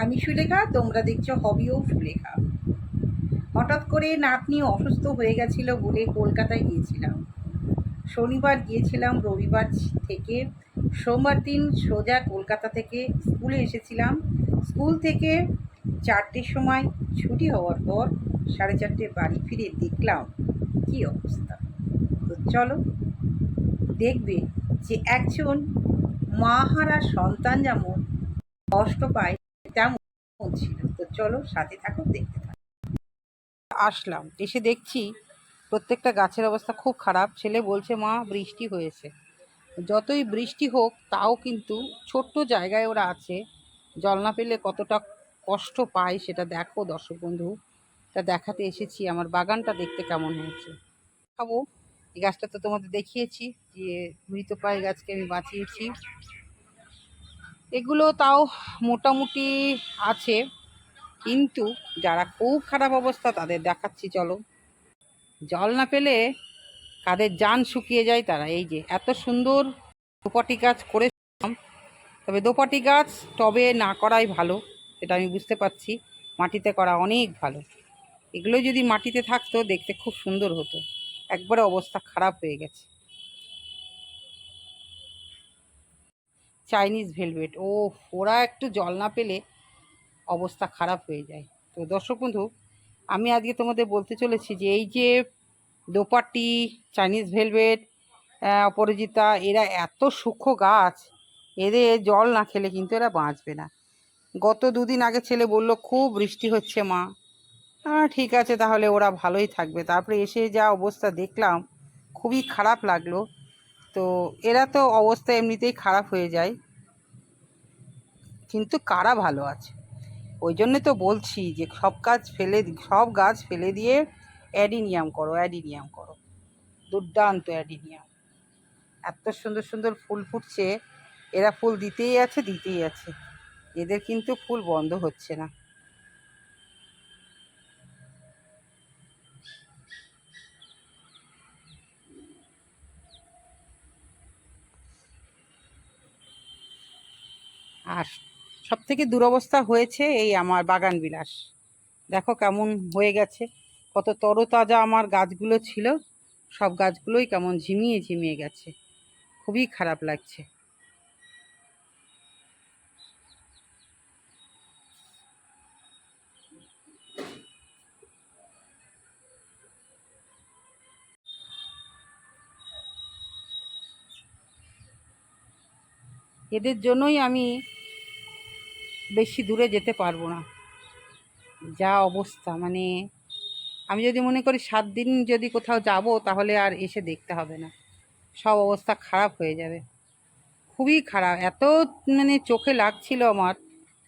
আমি সুলেখা, তোমরা দেখছ হবিও সুলেখা। হঠাৎ করে নাতনি অসুস্থ হয়ে গেছিল বলে কলকাতায় গিয়েছিলাম। শনিবার গিয়েছিলাম, রবিবার থেকে। সোমবার দিন সোজা কলকাতা থেকে স্কুলে এসেছিলাম। স্কুল থেকে চারটের সময় ছুটি হওয়ার পর সাড়ে চারটে বাড়ি ফিরে দেখলাম, কী অবস্থা। তো চলো, দেখবে যে একজন মাহারা সন্তান যেমন কষ্ট পায় তেমন ছিল তো চলো সাথে থাকো, দেখতে থাকো। আসলাম, এসে দেখছি প্রত্যেকটা গাছের অবস্থা খুব খারাপ। ছেলে বলছে, মা, বৃষ্টি হয়েছে। যতই বৃষ্টি হোক, তাও কিন্তু ছোট্ট জায়গায় ওরা আছে। জল না পেলে কতটা কষ্ট পায় সেটা দেখো দর্শক বন্ধু। তা দেখাতে এসেছি, আমার বাগানটা দেখতে কেমন হয়েছে। খাব। এই গাছটা তো তোমাদের দেখিয়েছি, যে মৃতপ্রায় গাছকে আমি বাঁচিয়েছি। এগুলো তাও মোটামুটি আছে, কিন্তু যারা খুব খারাপ অবস্থা তাদের দেখাচ্ছি, চলো। জল না পেলে কাদের যান শুকিয়ে যায় তারা। এই যে, এত সুন্দর দোপাটি গাছ করেছিলাম। তবে দোপাটি গাছ টবে না করাই ভালো সেটা আমি বুঝতে পারছি। মাটিতে করা অনেক ভালো। এগুলো যদি মাটিতে থাকতো, দেখতে খুব সুন্দর হতো। একবারে অবস্থা খারাপ হয়ে গেছে। চাইনিজ ভেলভেট ও ওরা একটু জল না পেলে অবস্থা খারাপ হয়ে যায়। তো দর্শক বন্ধু, আমি আজকে তোমাদের বলতে চলেছি যে এই যে দোপাটি চাইনিজ ভেলভেট অপরাজিতা, এরা এত সূক্ষ্ম গাছ, এদের জল না খেলে কিন্তু এরা বাঁচবে না। গত দুদিন আগে ছেলে বলল, খুব বৃষ্টি হচ্ছে মা। হ্যাঁ ঠিক আছে, তাহলে ওরা ভালোই থাকবে। তারপরে এসে যা অবস্থা দেখলাম, খুবই খারাপ লাগল। তো এরা তো অবস্থা এমনিতেই খারাপ হয়ে যায়। কিন্তু কারা ভালো আছে? ওই জন্য তো বলছি যে সব গাছ ফেলে সব গাছ ফেলে দিয়ে অ্যাডিনিয়াম করো অ্যাডিনিয়াম করো। দুর্দান্ত অ্যাডিনিয়াম। এত সুন্দর সুন্দর ফুল ফুটছে, এরা ফুল দিতেই আছে দিতেই আছে। এদের কিন্তু ফুল বন্ধ হচ্ছে না। আর সব থেকে দুরবস্থা হয়েছে এই আমার বাগান বিলাস। দেখো কেমন হয়ে গেছে, কত তরতাজা আমার গাছগুলো ছিল, সব গাছগুলোই কেমন ঝিমিয়ে ঝিমিয়ে গেছে, খুবই খারাপ লাগছে। এদের জন্যই আমি বেশি দূরে যেতে পারব না। যা অবস্থা মানে আমি যদি মনে করি সাত দিন যদি কোথাও যাব, তাহলে আর এসে দেখতে হবে না। সব অবস্থা খারাপ হয়ে যাবে। খুবই খারাপ। এত মানে চোখে লাগছিল আমার।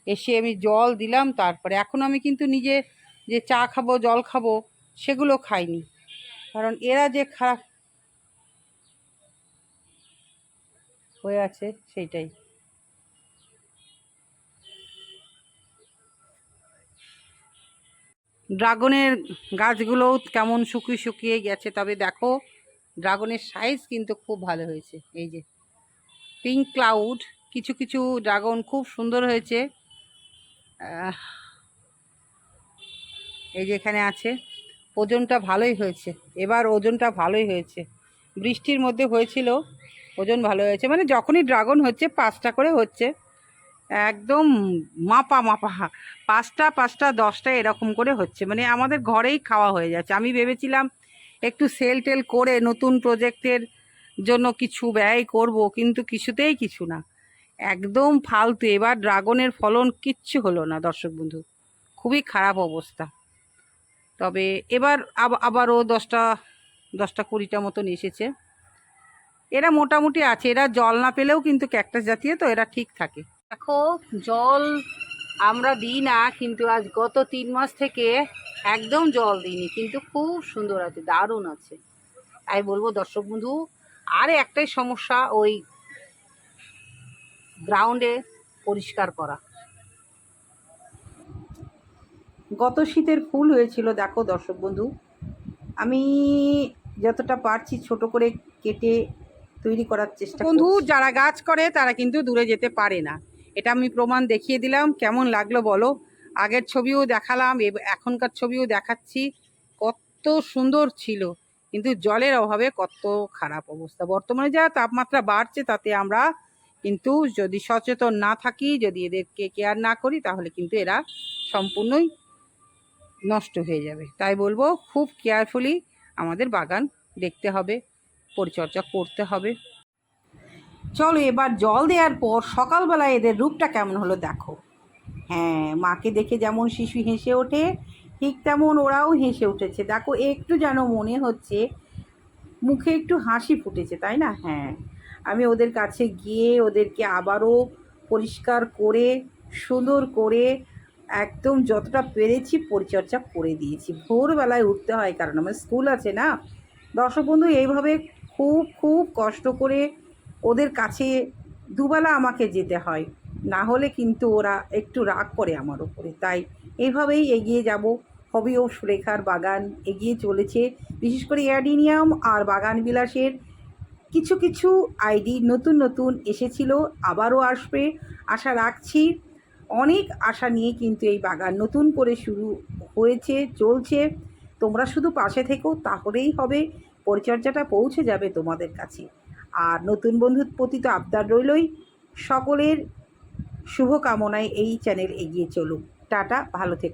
এসে আমি জল দিলাম, তারপরে এখন আমি কিন্তু নিজে যে চা খাব, জল খাব, সেগুলো খাইনি। কারণ এরা যে খারাপ হয়ে আছে, সেইটাই। ড্রাগনের গাছগুলোও কেমন শুকিয়ে শুকিয়ে গেছে, তবে দেখো ড্রাগনের সাইজ কিন্তু খুব ভালো হয়েছে। এই যে পিঙ্ক ক্লাউড কিছু কিছু ড্রাগন খুব সুন্দর হয়েছে। এই যে এখানে আছে, ওজনটা ভালোই হয়েছে। এবার ওজনটা ভালোই হয়েছে। বৃষ্টির মধ্যে হয়েছিল, ওজন ভালো হয়েছে। মানে যখনই ড্রাগন হচ্ছে, পাঁচটা করে হচ্ছে। একদম মাপা মাপা। পাঁচটা পাঁচটা, দশটা এরকম করে হচ্ছে। মানে আমাদের ঘরেই খাওয়া হয়ে যাচ্ছে। আমি ভেবেছিলাম একটু সেল টেল করে নতুন প্রজেক্টের জন্য কিছু ব্যয় করব, কিন্তু কিছুতেই কিছু না। একদম ফালতু। এবার ড্রাগনের ফলন কিচ্ছু হলো না, দর্শক বন্ধু। খুবই খারাপ অবস্থা। তবে এবার আব- আবারও দশটা দশটা কুড়িটা মতন এসেছে। এরা মোটামুটি আছে। এরা জল না পেলেও কিন্তু ক্যাকটাস জাতীয় তো, এরা ঠিক থাকে। দেখো জল আমরা দিই না কিন্তু আজ গত তিন মাস থেকে একদম জল দিইনি কিন্তু খুব সুন্দর আছে দারুণ আছে। তাই বলব দর্শক বন্ধু আর একটাই সমস্যা ওই গ্রাউন্ডে পরিষ্কার করা। গত শীতের ফুল হয়েছিল দেখো দর্শক বন্ধু আমি যতটা পারছি ছোট করে কেটে তৈরি করার চেষ্টা বন্ধু যারা গাছ করে তারা কিন্তু দূরে যেতে পারে না। এটা আমি প্রমাণ দেখিয়ে দিলাম। কেমন লাগল বলো? আগের ছবিও দেখালাম এখনকার ছবিও দেখাচ্ছি। কত সুন্দর ছিল। কিন্তু জলের অভাবে কত খারাপ অবস্থা। বর্তমানে যা তাপমাত্রা বাড়ছে, তাতে আমরা কিন্তু যদি সচেতন না থাকি, যদি এদেরকে কেয়ার না করি, তাহলে কিন্তু এরা সম্পূর্ণই নষ্ট হয়ে যাবে। তাই বলব, খুব কেয়ারফুলি আমাদের বাগান দেখতে হবে, পরিচর্যা করতে হবে। চলো এবার জল দেওয়ার পর সকালবেলা এদের রূপটা কেমন হলো দেখো। হ্যাঁ মাকে দেখে যেমন শিশু হেসে ওঠে, ঠিক তেমন ওরাও হেসে উঠেছে। দেখো, একটু যেন মনে হচ্ছে মুখে একটু হাসি ফুটেছে, তাই না? হ্যাঁ আমি ওদের কাছে গিয়ে ওদেরকে আবারও পরিষ্কার করে, সুন্দর করে একদম যতটা পেরেছি পরিচর্যা করে দিয়েছি। ভোরবেলায় উঠতে হয়, কারণ আমার স্কুল আছে না। দর্শক বন্ধু, এইভাবে খুব খুব কষ্ট করে ওদের কাছে দুবেলা আমাকে যেতে হয়। না হলে কিন্তু ওরা একটু রাগ করে আমার উপরে। তাই এইভাবেই এগিয়ে যাব। হবি ও সুরেখার বাগান এগিয়ে চলেছে। বিশেষ করে অ্যাডিনিয়াম আর বাগান বিলাসের কিছু কিছু আইডি নতুন নতুন এসেছিল, আবারও আসবে। আশা রাখছি অনেক আশা নিয়ে কিন্তু এই বাগান নতুন করে শুরু হয়েছে, চলছে। তোমরা শুধু পাশে থেকো, তাহলেই হবে। পরিচর্যাটা পৌঁছে যাবে তোমাদের কাছে। আর নতুন বন্ধুর প্রতি তো আবদার রইলই। সকলের শুভকামনায় এই চ্যানেল এগিয়ে চলুক। টাটা, ভালো থেকো।